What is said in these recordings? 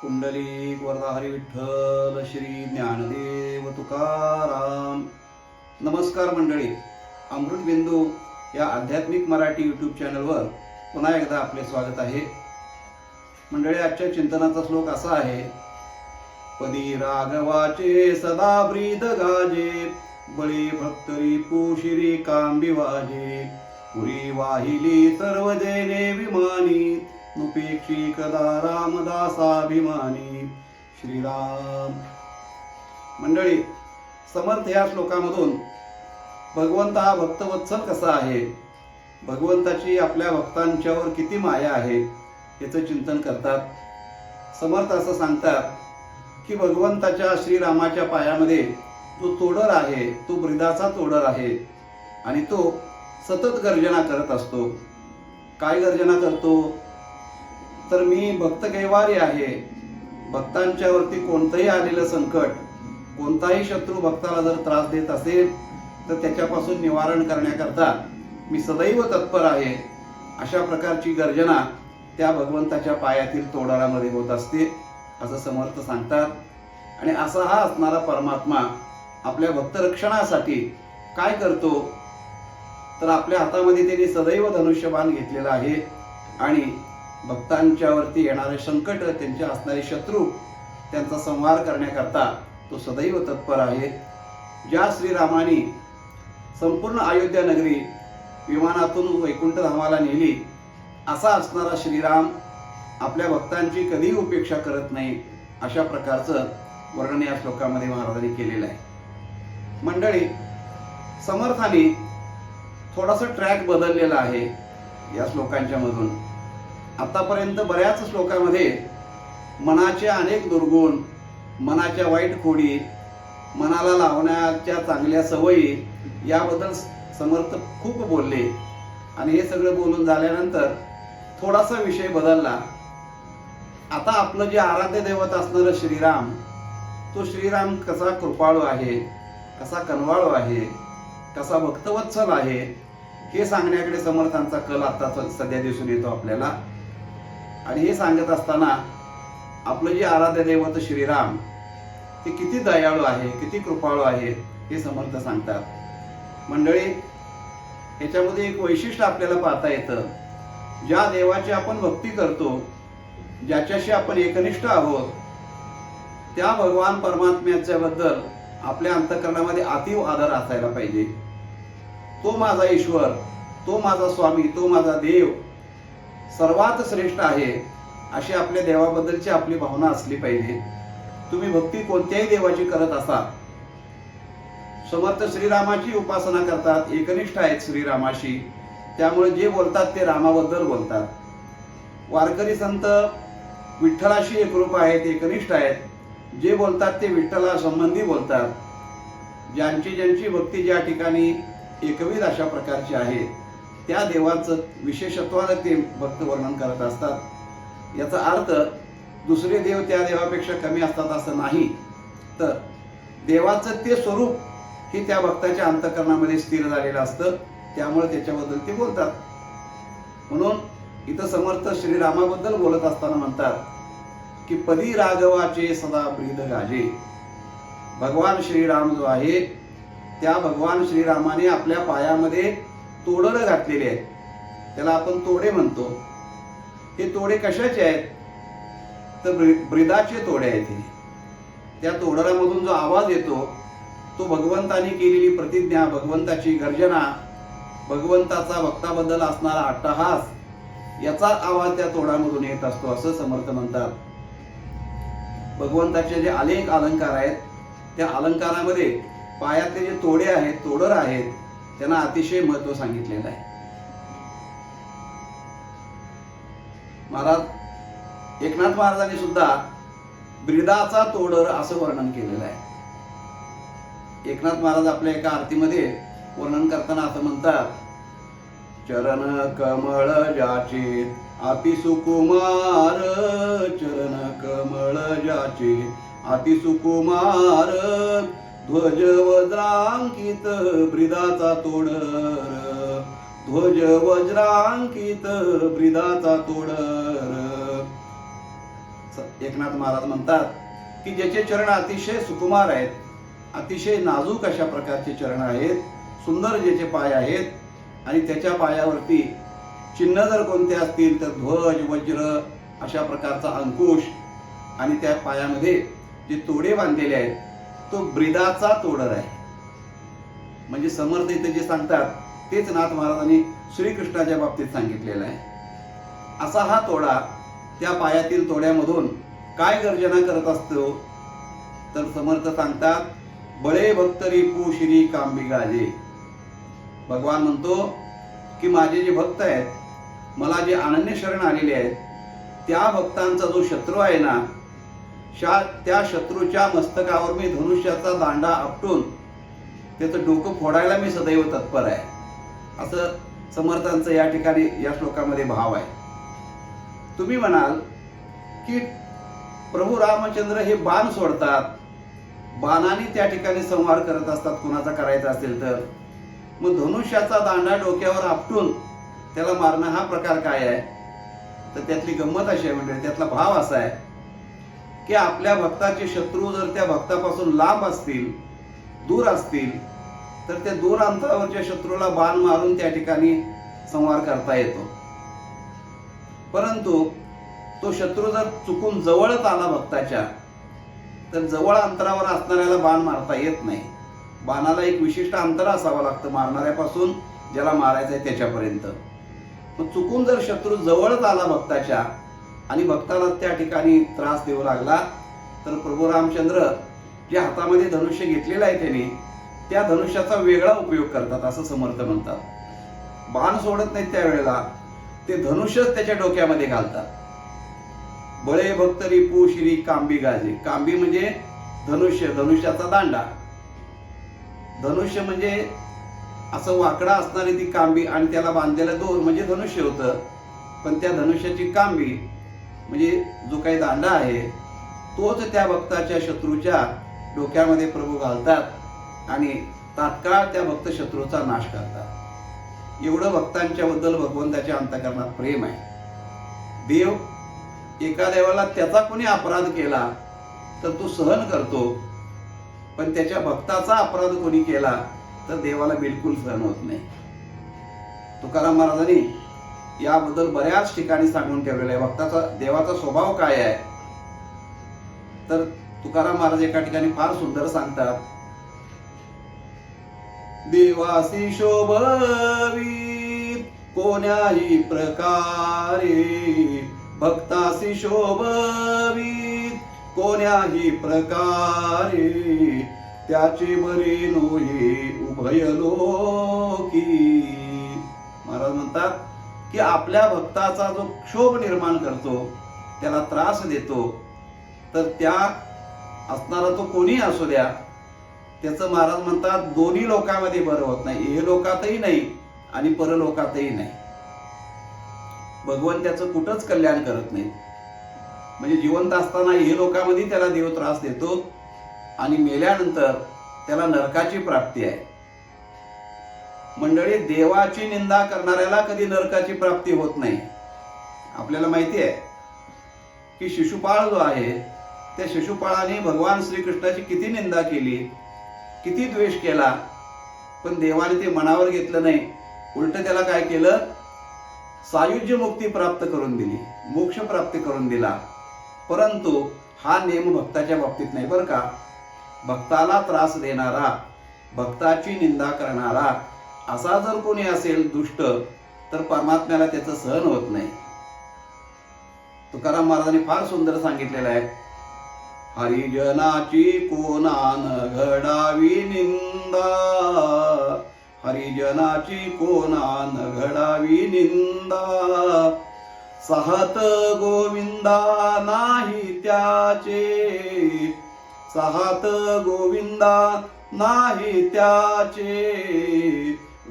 कुंडली वरदाहरी विठ्ठल श्री ज्ञानदेव तुकाराम नमस्कार मंडळी अमृतबिंदू या आध्यात्मिक मराठी यूट्यूब चॅनलवर पुन्हा एकदा आपले स्वागत आहे. मंडळी आजच्या चिंतनाचा श्लोक असा आहे पदी राघवाचे सदा ब्रीद गाजे बळी भक्तरी पुशिरी कांबी वाजे. पुरी वाहिली सर्व देने विमानी नुपेक्षी कदा रामदासाभिमानी. श्रीराम. मंडळी समर्थ या श्लोकामधून भगवंत हा भक्तवत्सल कसा आहे? भगवंताची आपल्या भक्तांच्यावर किती माया आहे याचं चिंतन करतात. समर्थ असं सांगतात की भगवंताच्या श्रीरामाच्या पायामध्ये जो तोडर आहे तो ब्रिदाचा तोडर आहे आणि तो सतत गर्जना करत असतो. काय गर्जना करतो? तर मी भक्त गैवारी आहे. भक्तांच्या वरती कोणतंही आलेलं संकट कोणताही शत्रू भक्ताला जर त्रास देत असेल तर त्याच्यापासून निवारण करण्याकरता मी सदैव तत्पर आहे. अशा प्रकारची गर्जना त्या भगवंताच्या पायातील तोडारामध्ये होत असते असं समर्थ सांगतात. आणि असा हा असणारा परमात्मा आपल्या भक्तरक्षणासाठी काय करतो? तर आपल्या हातामध्ये त्यांनी सदैव धनुष्यबाण घेतलेला आहे. आणि भक्तांच्यावरती येणारे संकट त्यांचे असणारे शत्रू त्यांचा संहार करण्याकरता तो सदैव तत्पर आहे. ज्या श्रीरामाने संपूर्ण अयोध्या नगरी विमानातून वैकुंठ धामाला नेली असा असणारा श्रीराम आपल्या भक्तांची कधीही उपेक्षा करत नाही अशा प्रकारचं वर्णन या श्लोकामध्ये महाराजांनी केलेलं आहे. मंडळी समर्थाने थोडासा ट्रॅक बदललेला आहे या श्लोकांच्या मधून आतापर्यंत बऱ्याच श्लोकामध्ये मनाचे अनेक दुर्गुण मनाच्या वाईट खोडी मनाला लावण्याच्या चांगल्या सवयी याबद्दल समर्थ खूप बोलले. आणि हे सगळं बोलून झाल्यानंतर थोडासा विषय बदलला. आता आपलं जे आराध्य दैवत असणारं श्रीराम तो श्रीराम कसा कृपाळू आहे कसा कनवाळू आहे कसा भक्तवत्सल आहे हे सांगण्याकडे समर्थांचा कल आता सध्या दिसून येतो आपल्याला. आणि हे सांगत असताना आपलं जे आराध्य दैवत श्रीराम ते किती दयाळू आहे किती कृपाळू आहे हे समर्थ सांगतात. मंडळी याच्यामध्ये एक वैशिष्ट्य आपल्याला पाहता येतं. ज्या देवाची आपण भक्ती करतो ज्याच्याशी आपण एकनिष्ठ आहोत त्या भगवान परमात्म्याच्याबद्दल आपल्या अंतकरणामध्ये अतीव आदर असायला पाहिजे. तो माझा ईश्वर तो माझा स्वामी तो माझा देव सर्वात श्रेष्ठ आहे अशी आपल्या देवाबद्दलची आपली भावना असली पाहिजे. तुम्ही भक्ती कोणत्याही देवाची करत असाल. समर्थ श्रीरामाची उपासना करतात एकनिष्ठ आहेत श्रीरामाशी. त्यामुळे जे बोलतात ते रामाबद्दल बोलतात. वारकरी संत विठ्ठलाशी एकरूप आहेत एकनिष्ठ आहेत. जे बोलतात ते विठ्ठला संबंधी बोलतात. ज्यांची ज्यांची भक्ती ज्या ठिकाणी एकविध अशा प्रकारची आहे. त्या देवाचं विशेषत्वानं ते भक्त वर्णन करत असतात. याचा अर्थ दुसरे देव त्या देवापेक्षा कमी असतात असं नाही. तर देवाचं ते स्वरूप हे त्या भक्ताच्या अंतकरणामध्ये स्थिर झालेलं असतं. त्यामुळे त्याच्याबद्दल ते बोलतात. म्हणून इथं समर्थ श्रीरामाबद्दल बोलत असताना म्हणतात की पदी राघवाचे सदा ब्रीद गाजे. भगवान श्रीराम जो आहे त्या भगवान श्रीरामाने आपल्या पायामध्ये तोडणं घातलेले आहेत. त्याला आपण तोडे म्हणतो. हे तोडे कशाचे आहेत? तर ब्रि- ब्रिदाचे तोडे आहेत हे. त्या तोडरामधून जो आवाज येतो तो भगवंताने केलेली प्रतिज्ञा भगवंताची गर्जना भगवंताचा भक्ताबद्दल असणारा अट्टहास याचा आवाज त्या तोडामधून येत असतो असं समर्थ म्हणतात. भगवंताचे जे अनेक अलंकार आहेत त्या अलंकारामध्ये पायातले जे तोडे आहेत तोडर आहेत त्यांना अतिशय महत्त्व सांगितलेलं आहे. महाराज एकनाथ महाराजांनी सुद्धा ब्रिदाचा तोडर असं वर्णन केलेलं आहे. एकनाथ महाराज आपल्या एका आरतीमध्ये वर्णन करताना असं म्हणतात चरण कमळ जाचे अति सुकुमार चरण कमळ जाचे अति सुकुमार ध्वज वज्रांकित ब्रिदाचा तोडर. ध्वज वज्रांकित ब्रिदाचा तोडर. स- एकनाथ महाराज म्हणतात की ज्याचे चरण अतिशय सुकुमार आहेत अतिशय नाजूक अशा प्रकारचे चरण आहेत सुंदर ज्याचे पाय आहेत आणि त्याच्या पायावरती चिन्ह जर कोणते असतील तर ध्वज वज्र अशा प्रकारचा अंकुश आणि त्या पायामध्ये जे तोडे बांधलेले आहेत तो ब्रिदाचा तोडर आहे. म्हणजे समर्थ इथे जे सांगतात तेच नाथ महाराजांनी श्रीकृष्णाच्या बाबतीत सांगितलेलं आहे. असा हा तोडा त्या पायातील तोड्यामधून काय गर्जना करत असतो? तर समर्थ सांगतात बळे भक्तरी पू श्री कांबी गाजे भगवान म्हणतो की माझे जे भक्त आहेत मला जे अनन्य शरण आलेले आहेत त्या भक्तांचा जो शत्रू आहे ना शा त्या शत्रूच्या मस्तकावर मी धनुष्याचा दांडा आपटून त्याचं डोकं फोडायला मी सदैव तत्पर आहे. असं समर्थांचं या ठिकाणी या श्लोकामध्ये भाव आहे. तुम्ही म्हणाल की प्रभू रामचंद्र हे बाण सोडतात. बाणाने त्या ठिकाणी संहार करत असतात कुणाचा करायचा असेल तर. मग धनुष्याचा दांडा डोक्यावर आपटून त्याला मारणं हा प्रकार काय आहे? तर त्यातली गंमत अशी आहे म्हणजे त्यातला भाव असा आहे की आपल्या भक्ताचे शत्रू जर त्या भक्तापासून लांब असतील दूर असतील तर त्या दूर अंतरावरच्या शत्रूला बाण मारून त्या ठिकाणी संवार करता येतो. परंतु तो शत्रू जर चुकून जवळच आला भक्ताच्या तर जवळ अंतरावर असणाऱ्याला बाण मारता येत नाही. बाणाला एक विशिष्ट अंतर असावं लागतं मारणाऱ्यापासून ज्याला मारायचं आहे त्याच्यापर्यंत. मग चुकून जर शत्रू जवळच आला भक्ताच्या आणि भक्ताला त्या ठिकाणी त्रास देऊ लागला तर प्रभू रामचंद्र जे हातामध्ये धनुष्य घेतलेलं आहे त्यांनी त्या धनुष्याचा वेगळा उपयोग करतात असं समर्थ म्हणतात. बाण सोडत नाहीत त्यावेळेला ते धनुष्यच त्याच्या डोक्यामध्ये घालतात. बळे भक्तरी पू श्री कांबी गाजे. कांबी म्हणजे धनुष्य धनुष्याचा दांडा. धनुष्य म्हणजे असं वाकडा असणारी ती कांबी आणि त्याला बांधलेलं दोर म्हणजे धनुष्य होतं. पण त्या धनुष्याची कांबी म्हणजे जो काही दांडा आहे तोच त्या भक्ताच्या शत्रूच्या डोक्यामध्ये प्रभू घालतात आणि तात्काळ त्या भक्त शत्रूचा नाश करतात. एवढं भक्तांच्या बद्दल भगवंताच्या अंतकरणात प्रेम आहे. देव एका देवाला त्याचा कोणी अपराध केला तर तो सहन करतो पण त्याच्या भक्ताचा अपराध कोणी केला तर देवाला बिलकुल सहन होत नाही. तुकाराम महाराजांनी याबद्दल बऱ्याच ठिकाणी सांगून ठेवलेलं आहे. भक्ताचा देवाचा स्वभाव काय आहे? तर तुकाराम महाराज एका ठिकाणी फार सुंदर सांगतात. देवासी शोभवी कोण्याही प्रकारे. भक्तासी शोभवी कोण्याही प्रकारे. त्याचे बरे नोहे उभय लोकी. महाराज म्हणतात की आपल्या भक्ताचा जो क्षोभ निर्माण करतो त्याला त्रास देतो तर त्या असणारा तो कोणी असू द्या त्याचं महाराज म्हणतात दोन्ही लोकांमध्ये बरं होत नाही. हे लोकातही नाही आणि परलोकातही नाही. भगवान त्याचं कुठंच कल्याण करत नाही म्हणजे जिवंत असताना हे लोकांमध्ये त्याला देव त्रास देतो आणि मेल्यानंतर त्याला नरकाची प्राप्ती आहे. मंडळी देवाची निंदा करणाऱ्याला कधी नरकाची प्राप्ती होत नाही. आपल्याला माहिती आहे की शिशुपाळ जो आहे त्या शिशुपाळाने भगवान श्रीकृष्णाची किती निंदा केली किती द्वेष केला पण देवाने ते मनावर घेतलं नाही. उलट त्याला काय केलं? सायुज्य मुक्ती प्राप्त करून दिली मोक्ष प्राप्त करून दिला. परंतु हा नियम भक्ताच्या बाबतीत नाही बरं का? भक्ताला त्रास देणारा भक्ताची निंदा करणारा असा जर कोणी असेल दुष्ट तर परमात्म्याला त्याचं सहन होत नाही. तुकाराम महाराजांनी फार सुंदर सांगितलेलं आहे. हरिजनाची कोणान घडावी निंदा? हरिजनाची कोणान घडावी निंदा? सहत गोविंदा नाही त्याचे. सहत गोविंदा नाही त्याचे.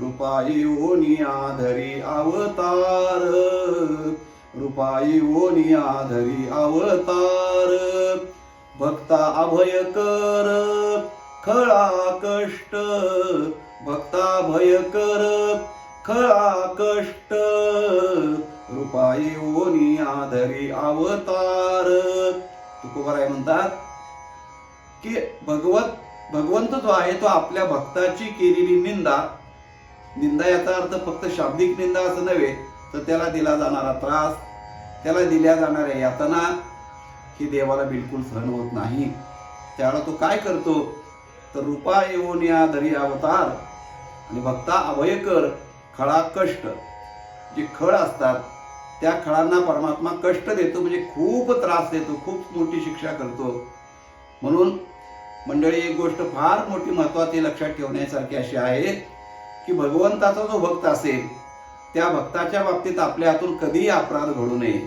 रूपाई ओनी आधरी अवतार. रूपाई ओनी आधरी अवतार. भक्ता अभय कर खळा कष्ट. भक्ता भय कर खळा कष्ट. रूपाई ओनी आधरी अवतार. तुकोबाराय म्हणतात की भगवत भगवंत जो आहे तो आपल्या भक्ताची केलेली निंदा निंदा याचा अर्थ फक्त शाब्दिक निंदा असं नव्हे तर त्याला दिला जाणारा त्रास त्याला दिल्या जाणाऱ्या यातना ही देवाला बिलकुल सहन होत नाही. त्यावेळा तो काय करतो? तर रूपा येऊन या दरी अवतार आणि भक्ता अभयकर खळा कष्ट. जे खळ असतात त्या खळांना परमात्मा कष्ट देतो म्हणजे खूप त्रास देतो खूप मोठी शिक्षा करतो. म्हणून मंडळी एक गोष्ट फार मोठी महत्वाची लक्षात ठेवण्यासारखी अशी आहे की भगवंताचा जो भक्त असेल त्या भक्ताच्या बाबतीत आपल्या हातून कधीही अपराध घडू नये.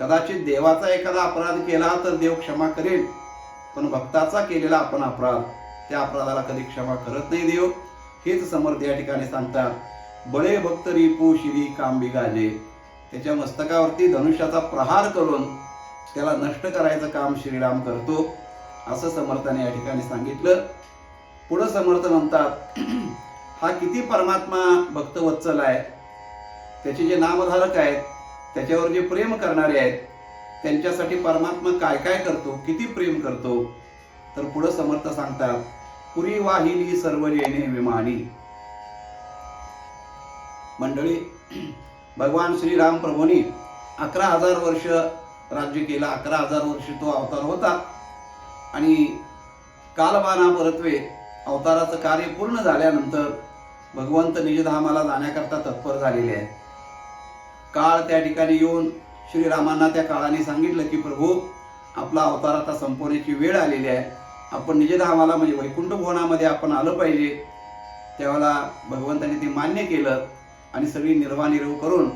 कदाचित देवाचा एखादा अपराध केला तर देव क्षमा करेल पण भक्ताचा केलेला आपण अपराध त्या अपराधाला कधी क्षमा करत नाही देव. हेच समर्थ या ठिकाणी सांगतात बळे भक्त रिपू शिरी कांबी गाजे. त्याच्या मस्तकावरती धनुष्याचा प्रहार करून त्याला नष्ट करायचं काम श्रीराम करतो. असं समर्थाने या ठिकाणी सांगितलं. पुढं समर्थ म्हणतात हा किती परमात्मा भक्तवत्सल आहे? त्याचे जे नामधारक आहेत त्याच्यावर जे प्रेम करणारे आहेत त्यांच्यासाठी परमात्मा काय काय करतो किती प्रेम करतो? तर पुढं समर्थ सांगतात पुरी वाहिली सर्व येणे विमानी. मंडळी भगवान श्रीराम प्रभूंनी अकरा हजार वर्ष राज्य केलं. अकरा हजार वर्ष तो अवतार होता. आणि कालबाना परत्वे अवताराचं कार्य पूर्ण झाल्यानंतर भगवंत निजधामाला जाण्याकरता तत्पर झालेले आहेत. काळ त्या ठिकाणी येऊन श्रीरामांना त्या काळाने सांगितलं की प्रभू आपला अवतार आता संपवण्याची वेळ आलेली आहे. आपण निजधामाला म्हणजे वैकुंठ भुवनामध्ये आपण आलं पाहिजे. त्यावेळेला भगवंताने ते मान्य केलं आणि सगळी निर्वानिर्व करून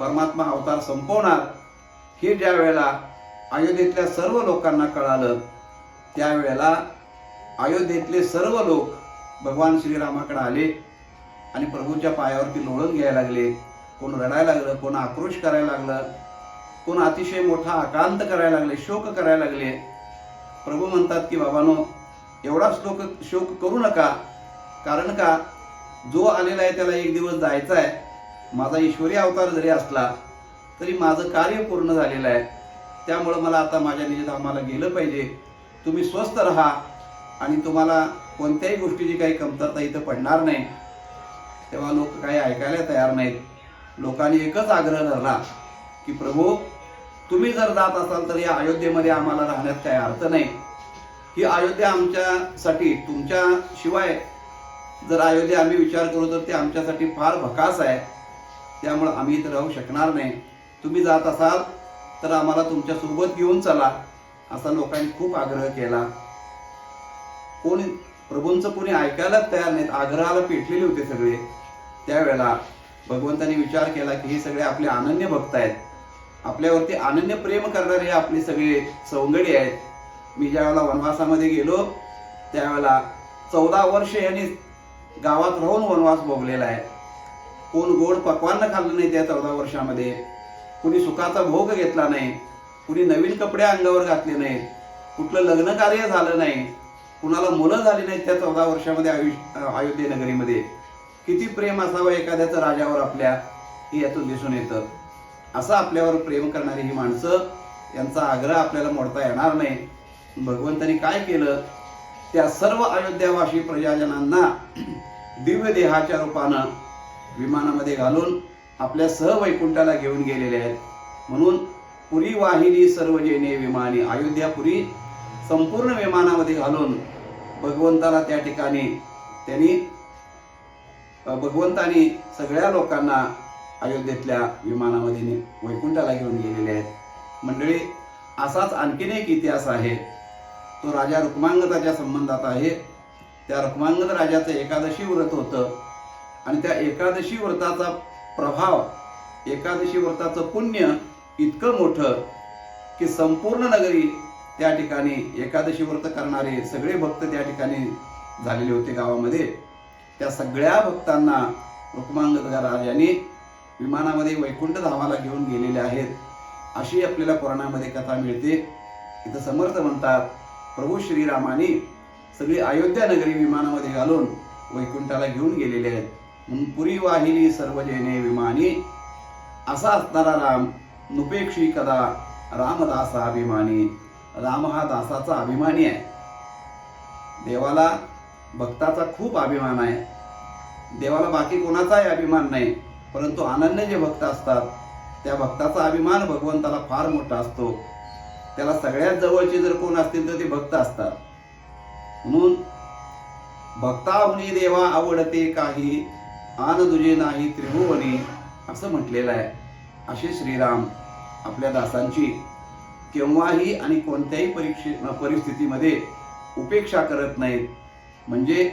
परमात्मा अवतार संपवणार. हे ज्या वेळेला अयोध्येतल्या सर्व लोकांना कळालं त्यावेळेला अयोध्येतले सर्व लोक भगवान श्रीरामाकडे आले. आणि प्रभूच्या पायावरती लोळून घ्यायला लागले. कोण रडायला लागलं कोण आक्रोश करायला लागलं कोण अतिशय मोठा आक्रांत करायला लागले शोक करायला लागले. प्रभू म्हणतात की बाबानो एवढा श्लोक शोक करू नका. कारण का? जो आलेला आहे त्याला एक दिवस जायचा आहे. माझा ईश्वरी अवतार जरी असला तरी माझं कार्य पूर्ण झालेलं आहे. त्यामुळं मला आता माझ्या निजधामाला गेलं पाहिजे. तुम्ही स्वस्थ राहा आणि तुम्हाला कोणत्याही गोष्टीची काही कमतरता इथं पडणार नाही. तेव्हा लोक काही ऐकायला तयार नाहीत. लोकांनी एकच आग्रह धरला की प्रभू तुम्ही जर जात असाल तर या अयोध्येमध्ये आम्हाला राहण्यात काही अर्थ नाही. ही अयोध्या आमच्यासाठी तुमच्या शिवाय जर अयोध्या आम्ही विचार करू तर ते आमच्यासाठी फार भकास आहे. त्यामुळं आम्ही इथं राहू शकणार नाही. तुम्ही जात असाल तर आम्हाला तुमच्यासोबत घेऊन चला असा लोकांनी खूप आग्रह केला. कोणी प्रभूंचं कोणी ऐकायलाच तयार नाहीत आग्रहाला पेटलेले होते सगळे. त्यावेळेला भगवंतांनी विचार केला की हे सगळे आपले अनन्य भक्त आहेत. आपल्यावरती अनन्य प्रेम करणारे आपले सगळे सवंगडी आहेत. मी ज्यावेळेला वनवासामध्ये गेलो त्यावेळेला चौदा वर्ष यांनी गावात राहून वनवास भोगलेला आहे. कोण गोड पकवान खाल्लं नाही त्या चौदा वर्षामध्ये. कुणी सुखाचा भोग घेतला नाही. कुणी नवीन कपडे अंगावर घातले नाहीत कुठलं लग्न कार्य झालं नाही. कुणाला मुलं झाली नाहीत त्या चौदा वर्षामध्ये आयुष्य अयोध्ये नगरीमध्ये. किती प्रेम असावं एखाद्याचं राजावर आपल्या हे यातून दिसून येतं. असं आपल्यावर प्रेम करणारी ही माणसं यांचा आग्रह आपल्याला मोडता येणार नाही. भगवंतानी काय केलं? त्या सर्व अयोध्यावासी प्रजाजनांना दिव्य देहाच्या रूपानं विमानामध्ये घालून आपल्या सहवैकुंठाला घेऊन गेलेले आहेत. म्हणून पुरी वाहिनी सर्व जेने विमानी अयोध्यापुरी संपूर्ण विमानामध्ये घालून भगवंताला त्या ठिकाणी त्यांनी भगवंतानी सगळ्या लोकांना अयोध्येतल्या विमानामध्ये वैकुंठाला घेऊन गेलेले आहेत. मंडळी असाच आणखीन एक इतिहास आहे. तो राजा रुक्मांगदाच्या संबंधात आहे. त्या रुक्मांगद राजाचं एकादशी व्रत होतं आणि त्या एकादशी व्रताचा प्रभाव एकादशी व्रताचं पुण्य इतकं मोठं की संपूर्ण नगरी त्या ठिकाणी एकादशी व्रत करणारे सगळे भक्त त्या ठिकाणी झालेले होते गावामध्ये. त्या सगळ्या भक्तांना रुक्मांगद राजाने विमानामध्ये वैकुंठ धामाला घेऊन गेलेले आहेत. अशी आपल्याला पुराणामध्ये कथा मिळते. इथं समर्थ म्हणतात प्रभू श्रीरामाने सगळी अयोध्या नगरी विमानामध्ये घालून वैकुंठाला घेऊन गेलेले आहेत. म्हणून पुरी वाहिली सर्व जैने विमानी असा असणारा राम नुपेक्षी कदा रामदासा अभिमानी. राम हा दासाचा अभिमानी आहे. देवाला भक्ताचा खूप अभिमान आहे. देवाला बाकी कोणाचाही अभिमान नाही परंतु अनन्य जे भक्त असतात त्या भक्ताचा अभिमान भगवंताला फार मोठा असतो. त्याला सगळ्यात जवळचे जर कोण असतील तर ते भक्त असतात. म्हणून भक्ता भक्ताहुनी देवा आवडते काही आन दुजे नाही त्रिभुवनी असं म्हटलेलं आहे. असे श्रीराम आपल्या दासांची केव्हाही आणि कोणत्याही परीक्षे परिस्थितीमध्ये उपेक्षा करत नाहीत. म्हणजे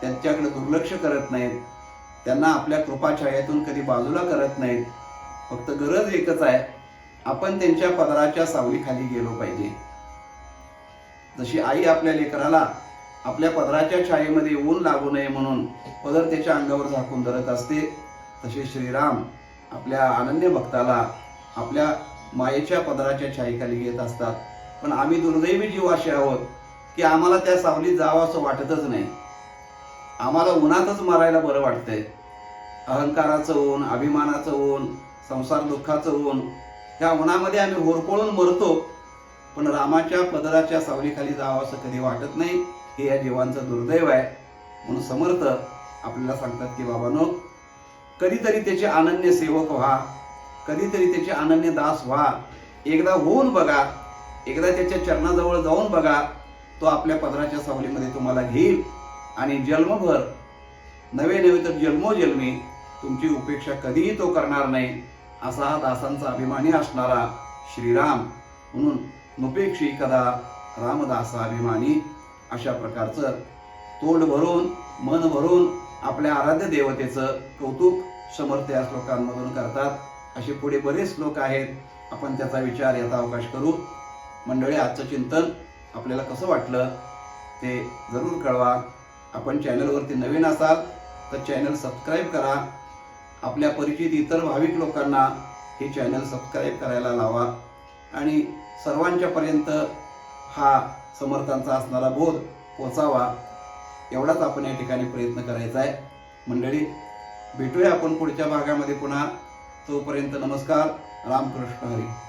त्यांच्याकडे दुर्लक्ष करत नाहीत. त्यांना आपल्या कृपाछायातून कधी बाजूला करत नाहीत. फक्त गरज एकच आहे आपण त्यांच्या पदराच्या सावलीखाली गेलो पाहिजे. जशी आई आपल्या लेकराला आपल्या पदराच्या छायेमध्ये ऊन लागू नये म्हणून पदर त्याच्या अंगावर झाकून धरत असते तसे श्रीराम आपल्या अनन्य भक्ताला आपल्या मायेच्या पदराच्या छाईखाली घेत असतात. पण आम्ही दुर्दैवी जीव असे आहोत की आम्हाला त्या सावलीत जावं असं वाटतच नाही. आम्हाला उन्हातच मरायला बरं वाटतंय. अहंकाराचं ऊन अभिमानाचं ऊन संसार दुःखाचं ऊन ह्या उन्हामध्ये आम्ही होरपळून मरतो. पण रामाच्या पदराच्या सावलीखाली जावं असं कधी वाटत नाही हे या जीवांचं दुर्दैव आहे. म्हणून समर्थ आपल्याला सांगतात की बाबानो कधीतरी त्याचे अनन्य सेवक व्हा. कधीतरी त्याचे अनन्य दास व्हा. एकदा होऊन बघा. एकदा त्याच्या चरणाजवळ जाऊन बघा. तो आपल्या पदराच्या सावलीमध्ये तुम्हाला घेईल. आणि जन्मभर नवे नवे तर जन्मोजन्मी तुमची उपेक्षा कधीही तो करणार नाही असा हा दासांचा अभिमानी असणारा श्रीराम. म्हणून नुपेक्षी कदा रामदासा अभिमानी अशा प्रकारचं तोंड भरून मन भरून आपल्या आराध्य देवतेचं कौतुक समर्थ या श्लोकांमधून करतात. असे पुढे बरेच लोक आहेत. आपण त्याचा विचार याचा अवकाश करू. मंडळी आजचं चिंतन आपल्याला कसं वाटलं ते जरूर कळवा. आपण चॅनलवरती नवीन असाल तर चॅनल सबस्क्राईब करा. आपल्या परिचित इतर भाविक लोकांना हे चॅनल सबस्क्राईब करायला लावा. आणि सर्वांच्यापर्यंत हा समर्थांचा असणारा बोध पोचावा. एवढाच आपण या ठिकाणी प्रयत्न करायचा आहे. मंडळी भेटूया आपण पुढच्या भागामध्ये पुन्हा. तोपर्यंत नमस्कार. रामकृष्ण हरी.